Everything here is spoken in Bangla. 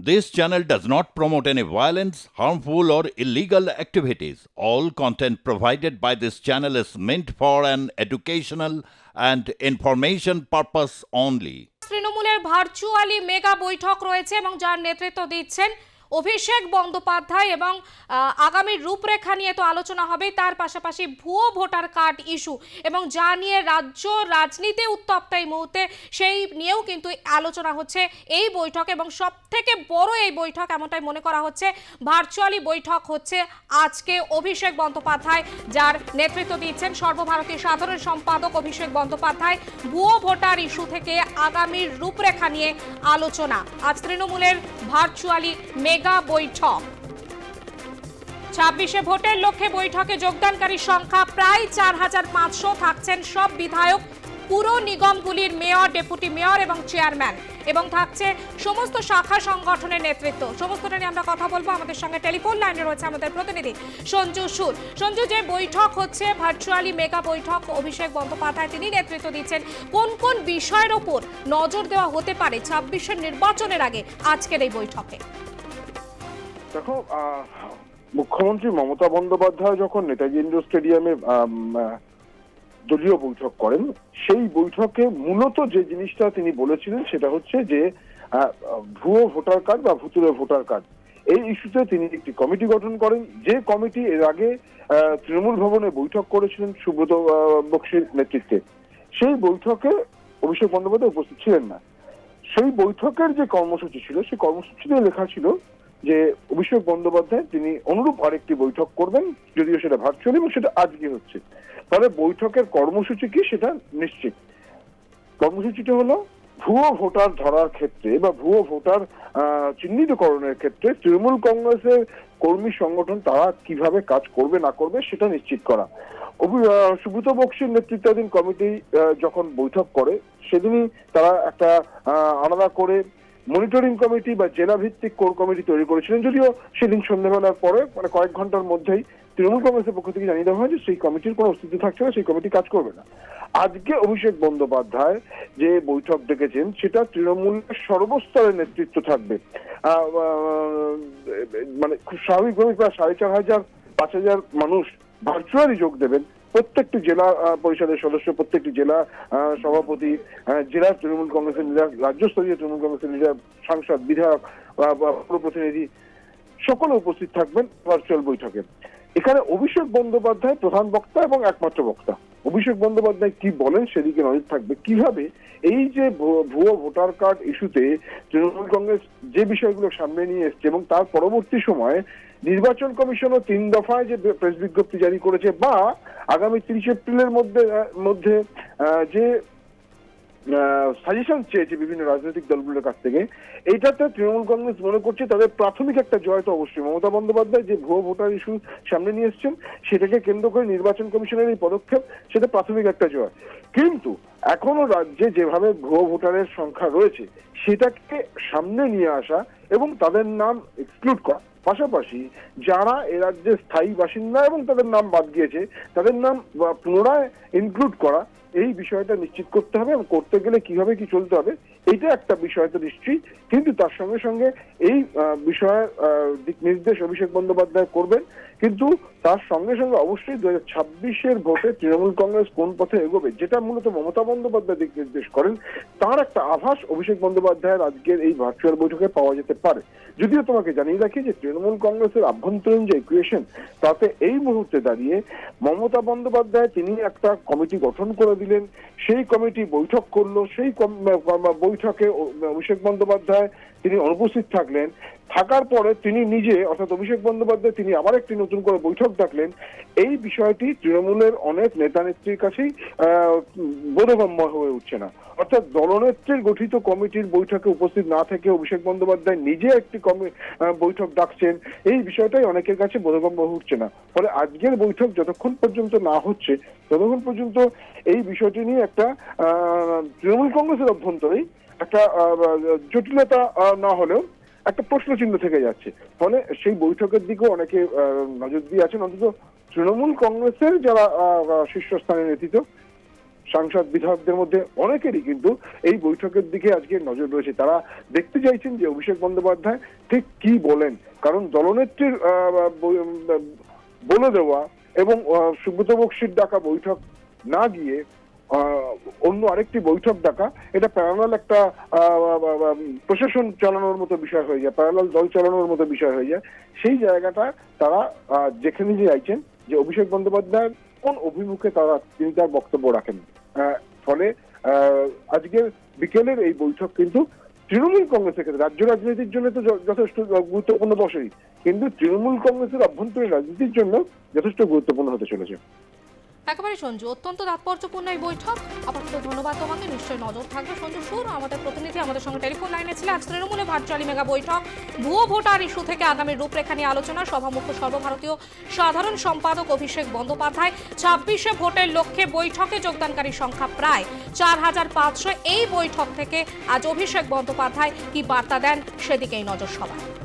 This channel does not promote any violence, harmful, or illegal activities. All content provided by this channel is meant for an educational and information purpose only. তৃণমূলের ভার্চুয়ালি মেগা বৈঠক রয়েছে এবং যার নেতৃত্ব দিচ্ছেন অভিষেক বন্দ্যোপাধ্যায় এবং আগামী রূপরেখা নিয়ে তো আলোচনা হবে, তার পাশাপাশি ভুয়ো ভোটার কার্ড ইস্যু এবং যা নিয়ে রাজ্য রাজনীতি উত্তপ্ত এই মুহূর্তে, সেই নিয়েও কিন্তু আলোচনা হচ্ছে এই বৈঠক এবং সব থেকে বড় এই বৈঠক এমনটাই মনে করা হচ্ছে, ভার্চুয়ালি বৈঠক হচ্ছে আজকে অভিষেক বন্দ্যোপাধ্যায়, যার নেতৃত্ব দিচ্ছেন সর্বভারতীয় সাধারণ সম্পাদক অভিষেক বন্দ্যোপাধ্যায়। ভুয়ো ভোটার ইস্যু থেকে আগামীর রূপরেখা নিয়ে আলোচনা। আজ তৃণমূলের ভার্চুয়ালি মেগা বৈঠক। ছাব্বিশে ভোটের লক্ষ্যে বৈঠকে যোগদানকারী সংখ্যা প্রায় চার হাজার পাঁচশো থাকছেন সব বিধায়ক। পুর নিগমগুলির মেয়র, ডেপুটি মেয়র এবং চেয়ারম্যান এবং থাকছে সমস্ত শাখা সংগঠনের নেতৃত্ব। সমস্তটা নিয়ে আমরা কথা বলব। আমাদের সঙ্গে টেলিফোন লাইনে রয়েছে আমাদের প্রতিনিধি সঞ্জু সুর। সঞ্জু, যে বৈঠক হচ্ছে ভার্চুয়ালি মেগা বৈঠক, অভিষেক বন্দ্যোপাধ্যায় তিনি নেতৃত্ব দিচ্ছেন। কোন কোন বিষয়ের ওপর নজর দেওয়া হতে পারে ছাব্বিশের নির্বাচনের আগে আজকের এই বৈঠকে? দেখো মুখ্যমন্ত্রী মমতা বন্দ্যোপাধ্যায় যখন নেতাজি ইন্ডোর স্টেডিয়ামে দলীয় বৈঠক করেন। সেই বৈঠকে মূলত যে জিনিসটা তিনি বলেছিলেন সেটা হচ্ছে যে ভুয়ো ভোটার কার্ড বা ভুতুরে ভোটার কার্ড। এই ইস্যুতে তিনি একটি কমিটি গঠন করেন। যে কমিটি এর আগে তৃণমূল ভবনে বৈঠক করেছিলেন সুব্রত বক্সির নেতৃত্বে, সেই বৈঠকে অভিষেক বন্দ্যোপাধ্যায় উপস্থিত ছিলেন না। সেই বৈঠকের যে কর্মসূচি ছিল, সেই কর্মসূচিতে লেখা ছিল যে অভিষেক বন্দ্যোপাধ্যায় তিনি অনুরূপ আরেকটি বৈঠক করবেন, যদিও সেটা ভার্চুয়ালি এবং সেটা আজকে হচ্ছে। তবে বৈঠকের কর্মসূচি কি সেটা নিশ্চিত। কর্মসূচিটা হলো ভুয়ো ভোটার ধরার ক্ষেত্রে বা ভুয়ো ভোটার চিহ্নিতকরণের ক্ষেত্রে তৃণমূল কংগ্রেসের কর্মী সংগঠন তারা কীভাবে কাজ করবে, না করবে সেটা নিশ্চিত করা। সুব্রত বক্সির নেতৃত্বাধীন কমিটি যখন বৈঠক করে, সেদিনই তারা একটা আলাদা করে মনিটরিং কমিটি বা জেলা ভিত্তিক কোর কমিটি তৈরি করেছিলেন, যদিও সেদিন সন্ধ্যাবেলার পরে মানে কয়েক ঘণ্টার মধ্যেই তৃণমূল কংগ্রেসের পক্ষ থেকে জানিয়ে দেওয়া হয় যে সেই কমিটির কোনো অস্তিত্ব থাকছে না, সেই কমিটি কাজ করবে না। আজকে অভিষেক বন্দ্যোপাধ্যায় যে বৈঠক ডেকেছেন, সেটা তৃণমূলের সর্বস্তরের নেতৃত্ব থাকবে। মানে খুব স্বাভাবিকভাবে প্রায় সাড়ে চার হাজার, পাঁচ হাজার মানুষ ভার্চুয়ালি যোগ দেবেন। প্রত্যেকটি জেলা পরিষদের সদস্য, প্রত্যেকটি জেলা সভাপতি জেলা তৃণমূল কংগ্রেসের লিডার, রাজ্যস্তরীয় তৃণমূল কংগ্রেসের লিডার, সাংসদ, বিধায়ক প্রতিনিধি, সকলে উপস্থিত থাকবেন ভার্চুয়াল বৈঠকে। এখানে অভিষেক বন্দ্যোপাধ্যায় প্রধান বক্তা এবং একমাত্র বক্তা। অভিষেক বন্দ্যোপাধ্যায় কি বলেন সেদিকে নজর থাকবে। কীভাবে এই যে ভুয়ো ভোটার কার্ড ইস্যুতে তৃণমূল কংগ্রেস যে বিষয়গুলো সামনে নিয়ে এসছে এবং তার পরবর্তী সময়ে নির্বাচন কমিশনও তিন দফায় যে প্রেস বিজ্ঞপ্তি জারি করেছে বা আগামী তিরিশ এপ্রিলের মধ্যে মধ্যে যে সাজেশন চেয়েছে বিভিন্ন রাজনৈতিক দলগুলোর কাছ থেকে, এইটাতে তৃণমূল কংগ্রেস মনে করছে তাদের প্রাথমিক একটা জয় তো অবশ্যই। মমতা বন্দ্যোপাধ্যায় যে ভুয়ো ভোটার ইস্যু সামনে নিয়ে এসছেন, সেটাকে কেন্দ্র করে নির্বাচন কমিশনের এই পদক্ষেপ, সেটা প্রাথমিক একটা জয়। কিন্তু এখনও রাজ্যে যেভাবে ভুয়ো ভোটারের সংখ্যা রয়েছে, সেটাকে সামনে নিয়ে আসা এবং তাদের নাম এক্সক্লুড করা পাশাপাশি যারা এ রাজ্যের স্থায়ী বাসিন্দা এবং তাদের নাম বাদ গিয়েছে, তাদের নাম পুনরায় ইনক্লুড করা, এই বিষয়টা নিশ্চিত করতে হবে এবং করতে গেলে কীভাবে কি চলতে হবে, এটা একটা বিষয় তো নিশ্চিত। কিন্তু তার সঙ্গে সঙ্গে এই বিষয়ে দিক নির্দেশ অভিষেক বন্দ্যোপাধ্যায় করবেন কিন্তু তার সঙ্গে সঙ্গে অবশ্যই দু হাজার ছাব্বিশের ভোটে তৃণমূল কংগ্রেস কোন পথে এগোবে, যেটা মূলত মমতা বন্দ্যোপাধ্যায় দিক নির্দেশ করেন, তার একটা আভাস অভিষেক বন্দ্যোপাধ্যায়ের আজকের এই ভার্চুয়াল বৈঠকে পাওয়া যেতে পারে। যদিও তোমাকে জানিয়ে রাখি যে তৃণমূল কংগ্রেসের আভ্যন্তরীণ যে ইকুয়েশন তাতে এই মুহূর্তে দাঁড়িয়ে মমতা বন্দ্যোপাধ্যায় তিনি একটা কমিটি গঠন করে দিলেন, সেই কমিটি বৈঠক করল, সেই বৈঠকে অভিষেক বন্দ্যোপাধ্যায় তিনি অনুপস্থিত থাকলেন। থাকার পরে তিনি নিজে, অর্থাৎ অভিষেক বন্দ্যোপাধ্যায়, তিনি আবার একটি নতুন করে বৈঠক ডাকলেন। এই বিষয়টি তৃণমূলের অনেক নেতা নেত্রীর কাছেই বোধগম্য হয়ে উঠছে না। অর্থাৎ দলনেত্রীর গঠিত কমিটির বৈঠকে উপস্থিত না থেকে অভিষেক বন্দ্যোপাধ্যায় নিজে একটি কমি- বৈঠক ডাকছেন। এই বিষয়টাই অনেকের কাছে বোধগম্য হয়ে উঠছে না। ফলে আজকের বৈঠক যতক্ষণ পর্যন্ত না হচ্ছে, ততক্ষণ পর্যন্ত এই বিষয়টি নিয়ে একটা তৃণমূল কংগ্রেসের অভ্যন্তরেই একটা জটিলতা না হলেও একটা প্রশ্ন চিহ্ন থেকে যাচ্ছে। ফলে সেই বৈঠকের দিকেও অনেকে নজর দিয়ে আছেন। অন্তত তৃণমূল কংগ্রেসের যারা শীর্ষস্থানে নেতৃত্ব, সাংসদ, বিধায়কদের মধ্যে অনেকেরই কিন্তু এই বৈঠকের দিকে আজকে নজর রয়েছে। তারা দেখতে চাইছেন যে অভিষেক বন্দ্যোপাধ্যায় ঠিক কি বলেন। কারণ দলনেত্রীর বলে দেওয়া এবং সুব্রত বক্সির ডাকা বৈঠক না গিয়ে অন্য আরেকটি বৈঠক ডাকা, এটা প্যারালাল একটা প্রশাসন চালানোর মতো বিষয় হয়ে যায় প্যারালাল দল চালানোর মতো বিষয় হয়ে যায়। সেই জায়গাটা তারা যেখানে যে চাইছেন যে অভিষেক বন্দ্যোপাধ্যায়, কোন অভিমুখে তারা, তিনি তার বক্তব্য রাখেন ফলে আজকের বিকেলের এই বৈঠক কিন্তু তৃণমূল কংগ্রেসের ক্ষেত্রে, রাজ্য রাজনীতির জন্য তো যথেষ্ট গুরুত্বপূর্ণ বসেই কিন্তু তৃণমূল কংগ্রেসের অভ্যন্তরীণ রাজনীতির জন্য যথেষ্ট গুরুত্বপূর্ণ হতে চলেছে। একেবারে সঞ্জু, অত্যন্ত তাৎপর্যপূর্ণ এই বৈঠক। আপাতত ধন্যবাদ তোমাকে, নিশ্চয়ই নজর থাকবে সঞ্জু সুর। আমাদের প্রতিনিধি আমাদের সঙ্গে টেলিফোন লাইনে ছিল আজ তৃণমূলে ভার্চুয়ালি মেগা বৈঠক। ভুয়ো ভোটার ইস্যু থেকে আগামী রূপরেখা নিয়ে আলোচনা। সভামুখ্য সর্বভারতীয় সাধারণ সম্পাদক অভিষেক বন্দ্যোপাধ্যায়। ছাব্বিশে ভোটের লক্ষ্যে বৈঠকে যোগদানকারী সংখ্যা প্রায় চার হাজার পাঁচশো। এই বৈঠক থেকে আজ অভিষেক বন্দ্যোপাধ্যায় কি বার্তা দেন, সেদিকেই নজর সবার।